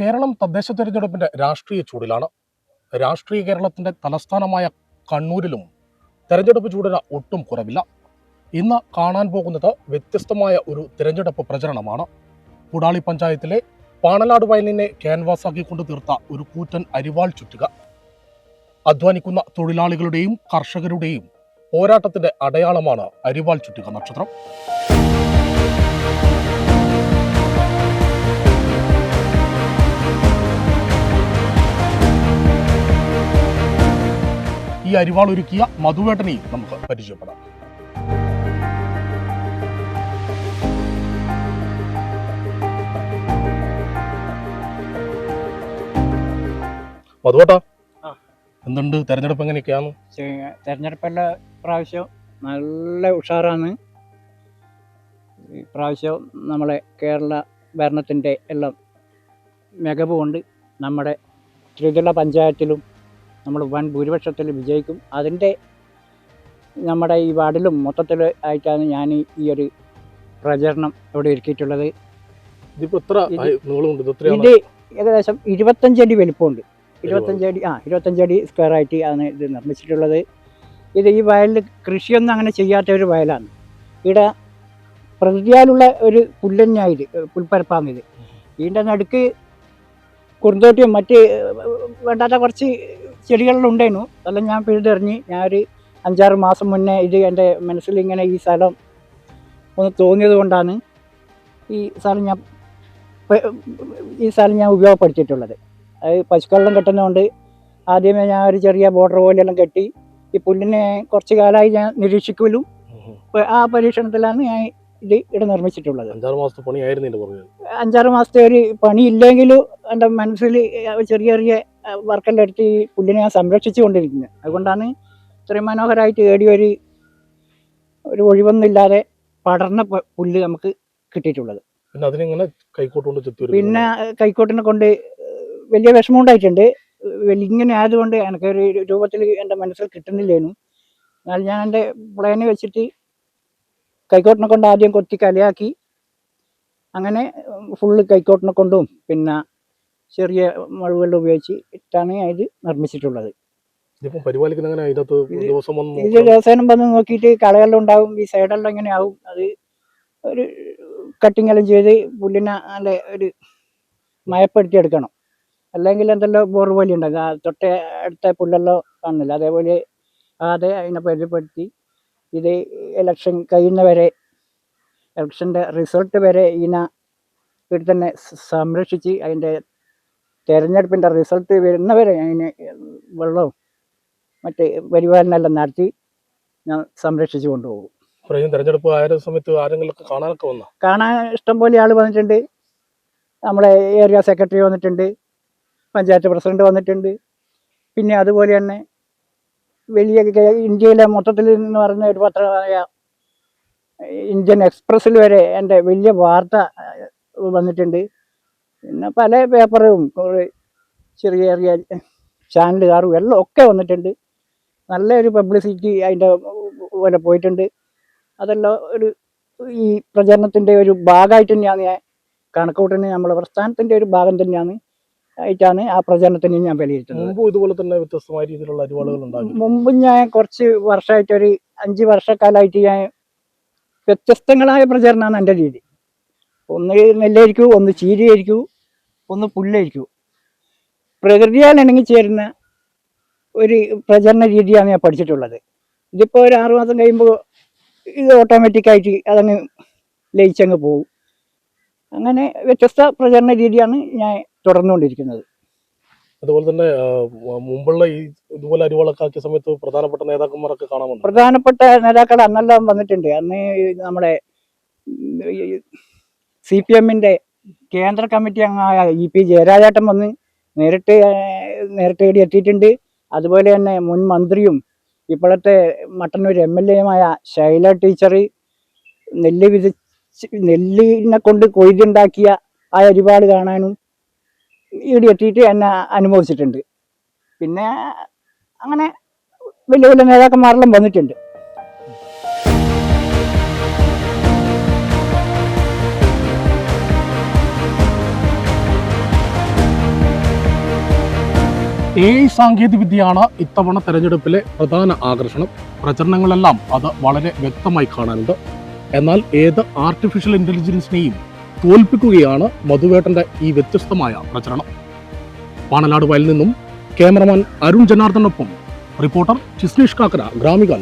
കേരളം തദ്ദേശ തെരഞ്ഞെടുപ്പിന്റെ രാഷ്ട്രീയ ചൂടിലാണ്. രാഷ്ട്രീയ കേരളത്തിന്റെ തലസ്ഥാനമായ കണ്ണൂരിലും തെരഞ്ഞെടുപ്പ് ചൂടിന് ഒട്ടും കുറവില്ല. ഇന്ന് കാണാൻ പോകുന്നത് വ്യത്യസ്തമായ ഒരു തിരഞ്ഞെടുപ്പ് പ്രചരണമാണ്. പുടാളി പഞ്ചായത്തിലെ പാണലാട് വയലിനെ ക്യാൻവാസാക്കിക്കൊണ്ട് തീർത്ത ഒരു കൂറ്റൻ അരിവാൾ ചുറ്റുക. അധ്വാനിക്കുന്ന തൊഴിലാളികളുടെയും കർഷകരുടെയും പോരാട്ടത്തിന്റെ അടയാളമാണ് അരിവാൾ ചുറ്റുക നക്ഷത്രം. ഈ അരിവാൾ ഒരുക്കിയ മധുവേട്ടനെയും നമുക്ക് പരിചയപ്പെടാം. മധുവേട്ടാ. എന്തുണ്ട്? തെരഞ്ഞെടുപ്പ് എങ്ങനെയൊക്കെയാണ്? തെരഞ്ഞെടുപ്പല്ല പ്രാവശ്യം നല്ല ഉഷാറാണ്. ഈ പ്രാവശ്യം നമ്മളെ കേരള ഭരണത്തിന്റെ എല്ലാം മികവ് കൊണ്ട് നമ്മുടെ ത്രിതല പഞ്ചായത്തിലും നമ്മൾ വൻ ഭൂരിപക്ഷത്തിൽ വിജയിക്കും. അതിന്റെ നമ്മുടെ ഈ വാർഡിലും മൊത്തത്തിൽ ആയിട്ടാണ് ഞാൻ ഈ- ഒരു പ്രചരണം ഇവിടെ ഒരുക്കിയിട്ടുള്ളത്. ഇത് ഏകദേശം ഇരുപത്തഞ്ചടി വലിപ്പമുണ്ട്. ഇരുപത്തഞ്ചടി ആ ഇരുപത്തഞ്ചടി സ്ക്വയർ ആയിട്ട് ആണ് ഇത് നിർമ്മിച്ചിട്ടുള്ളത്. ഇത് ഈ വയലിൽ കൃഷിയൊന്നും അങ്ങനെ ചെയ്യാത്ത ഒരു വയലാണ്. ഇവിടെ പ്രകൃതിയാലുള്ള ഒരു പുല്ലഞ്ഞായത് പുൽപ്പരപ്പാണ് ഇത്. ഇതിന്റെ നടുക്ക് കുറുന്തോട്ടിയും മറ്റ് വേണ്ടാത്ത കുറച്ച് ചെടികളിലും ഉണ്ടായിരുന്നു അതെല്ലാം ഞാൻ പിഴുതെറിഞ്ഞ് ഞാൻ ഒരു അഞ്ചാറ് മാസം മുന്നേ ഇത് എന്റെ മനസ്സിൽ ഇങ്ങനെ ഈ സ്ഥലം ഒന്ന് തോന്നിയത് കൊണ്ടാണ് ഈ സ്ഥലം ഞാൻ ഈ സ്ഥലം ഞാൻ ഉപയോഗപ്പെടുത്തിയിട്ടുള്ളത്. അത് പശുക്കളെല്ലാം കെട്ടുന്നതുകൊണ്ട് ആദ്യമേ ഞാൻ ഒരു ചെറിയ ബോർഡർ പോലെയെല്ലാം കെട്ടി ഈ പുല്ലിനെ കുറച്ച് കാലമായി ഞാൻ നിരീക്ഷിക്കലും. ആ പരീക്ഷണത്തിലാണ് ഞാൻ ഇത് ഇവിടെ നിർമ്മിച്ചിട്ടുള്ളത്. അഞ്ചാറ് മാസത്തെ പണിയായിരുന്നു അഞ്ചാറ് മാസത്തെ ഒരു പണി ഇല്ലെങ്കിലും എന്റെ മനസ്സിൽ ചെറിയ ചെറിയ വർക്കെല്ലാം അടുത്ത് ഈ പുല്ലിനെ ഞാൻ സംരക്ഷിച്ചു കൊണ്ടിരിക്കുന്നത് അതുകൊണ്ടാണ് ഇത്രയും മനോഹരമായിട്ട് ഏടി ഒരു ഒരു ഒഴിവൊന്നുമില്ലാതെ പടർന്ന പുല്ല് നമുക്ക് കിട്ടിയിട്ടുള്ളത്. പിന്നെ അതിനിങ്ങനെ കൈക്കോട്ടുകൊണ്ട് പിന്നെ കൈക്കോട്ടിനെ കൊണ്ട് വലിയ വിഷമം ഉണ്ടായിട്ടുണ്ട് ഇങ്ങനെ ആയതുകൊണ്ട് എനിക്ക് ഒരു രൂപത്തിൽ എന്റെ മനസ്സിൽ കിട്ടുന്നില്ലേനു. എന്നാൽ ഞാൻ എന്റെ പ്ലാന് വെച്ചിട്ട് കൈക്കോട്ടിനെ കൊണ്ട് ആദ്യം കൊത്തി കലയാക്കി അങ്ങനെ ഫുള്ള് കൈക്കോട്ടിനെ കൊണ്ടും പിന്നെ ചെറിയ മഴവെള്ളം ഉപയോഗിച്ച് ഇട്ടാണ് ഇത് നിർമ്മിച്ചിട്ടുള്ളത്. ഇത് ദിവസം വന്ന് നോക്കിയിട്ട് കളയെല്ലാം ഉണ്ടാവും ഈ സൈഡെല്ലാം ഇങ്ങനെ ആവും അത് ഒരു കട്ടിങ് എല്ലാം ചെയ്ത് പുല്ലിനെ നല്ല ഒരു മയപ്പെടുത്തി എടുക്കണം. അല്ലെങ്കിൽ എന്തെല്ലാം ബോർ പോലെ ഉണ്ടാകും. തൊട്ട അടുത്ത പുല്ലെല്ലാം കാണുന്നില്ല. അതേപോലെ അതെ അതിനെ പരിചയപ്പെടുത്തി ഇത് ഇലക്ഷൻ കഴിയുന്നവരെ ഇലക്ഷന്റെ റിസൾട്ട് വരെ ഇതിനെ ഇവിടെ തന്നെ സംരക്ഷിച്ച് അതിന്റെ തെരഞ്ഞെടുപ്പിന്റെ റിസൾട്ട് വരുന്നവരെ അതിന് വെള്ളവും മറ്റ് പരിപാലനമെല്ലാം നടത്തി ഞാൻ സംരക്ഷിച്ചു കൊണ്ടുപോകും. തെരഞ്ഞെടുപ്പ് ആയ സമയത്ത് ആരെങ്കിലും കാണാനൊക്കെ വന്നു? കാണാൻ ഇഷ്ടംപോലെ ആൾ വന്നിട്ടുണ്ട്. നമ്മളെ ഏരിയ സെക്രട്ടറി വന്നിട്ടുണ്ട് പഞ്ചായത്ത് പ്രസിഡന്റ് വന്നിട്ടുണ്ട്. പിന്നെ അതുപോലെ തന്നെ വലിയ ഇന്ത്യയിലെ മൊത്തത്തിൽ എന്ന് പറഞ്ഞ ഒരു പത്രമായ ഇന്ത്യൻ എക്സ്പ്രസ്സിൽ വരെ എന്റെ വലിയ വാർത്ത വന്നിട്ടുണ്ട്. പിന്നെ പല പേപ്പറും കുറേ ചെറിയ ചെറിയ ചാനലുകാരും എല്ലാം ഒക്കെ വന്നിട്ടുണ്ട്. നല്ലൊരു പബ്ലിസിറ്റി അതിന്റെ പോലെ പോയിട്ടുണ്ട്. അതെല്ലാം ഒരു ഈ പ്രചരണത്തിന്റെ ഒരു ഭാഗമായിട്ട് തന്നെയാണ് ഞാൻ കണക്കൂട്ടുന്നത് നമ്മളെ പ്രസ്ഥാനത്തിന്റെ ഒരു ഭാഗം തന്നെയാണ് ആയിട്ടാണ് ആ പ്രചരണത്തിന് ഞാൻ വിലയിരുത്തുന്നത്. മുമ്പും ഇതുപോലെ തന്നെ വ്യത്യസ്തമായ രീതിയിലുള്ള അരിവാളുകൾ ഉണ്ടാക്കി. മുമ്പ് ഞാൻ കുറച്ച് വർഷമായിട്ട് ഒരു അഞ്ച് വർഷക്കാലമായിട്ട് ഞാൻ വ്യത്യസ്തങ്ങളായ പ്രചരണമാണ് എന്റെ രീതി. ഒന്ന് നെല്ലായിരിക്കും ഒന്ന് ചീരയായിരിക്കും ഒന്ന് പുല്ലായിരിക്കും പ്രകൃതിയാൽ ഇണങ്ങി ചേരുന്ന ഒരു പ്രചരണ രീതിയാണ് ഞാൻ പഠിച്ചിട്ടുള്ളത്. ഇതിപ്പോൾ ഒരു ആറു മാസം കഴിയുമ്പോൾ ഇത് ഓട്ടോമാറ്റിക്കായിട്ട് അതങ്ങ് ലയിച്ചങ്ങ് പോകും അങ്ങനെ വ്യത്യസ്ത പ്രചരണ രീതിയാണ് ഞാൻ തുടർന്നുകൊണ്ടിരിക്കുന്നത്. അതുപോലെ തന്നെ മുമ്പുള്ള ഈ ഇതുപോലെ അരിവളക്കാക്കിയ സമയത്ത് പ്രധാനപ്പെട്ട നേതാക്കന്മാരൊക്കെ കാണാൻ പ്രധാനപ്പെട്ട നേതാക്കൾ അന്നെല്ലാം വന്നിട്ടുണ്ട്. അന്ന് നമ്മുടെ സി പി എമ്മിന്റെ കേന്ദ്ര കമ്മിറ്റി അംഗമായ ഇ പി ജയരാജേട്ടൻ വന്ന് നേരിട്ട് നേരിട്ട് ഇവിടെ എത്തിയിട്ടുണ്ട്. അതുപോലെ തന്നെ മുൻ മന്ത്രിയും ഇപ്പോഴത്തെ മട്ടന്നൂർ എം എൽ എയുമായ ശൈല ടീച്ചർ നെല്ല് വിതച്ച് നെല്ലിനെ കൊണ്ട് കൊയ്തുണ്ടാക്കിയ ആ ഒരുപാട് കാണാനും ഇവിടെ എത്തിയിട്ട് എന്നെ അനുഭവിച്ചിട്ടുണ്ട് പിന്നെ അങ്ങനെ വലിയ വലിയ നേതാക്കന്മാരെല്ലാം വന്നിട്ടുണ്ട്. എ ഐ സാങ്കേതികവിദ്യയാണ് ഇത്തവണ തെരഞ്ഞെടുപ്പിലെ പ്രധാന ആകർഷണം. പ്രചരണങ്ങളെല്ലാം അത് വളരെ വ്യക്തമായി കാണാനുണ്ട്. എന്നാൽ ഏത് ആർട്ടിഫിഷ്യൽ ഇന്റലിജൻസിനെയും തോൽപ്പിക്കുകയാണ് മധുവേട്ടന്റെ ഈ വ്യത്യസ്തമായ പ്രചരണം. പാണലാട് വയലിൽ നിന്നും ക്യാമറമാൻ അരുൺ ജനാർദ്ദനൊപ്പം റിപ്പോർട്ടർ ചിസ്നേഷ് കാക്കര ഗ്രാമിക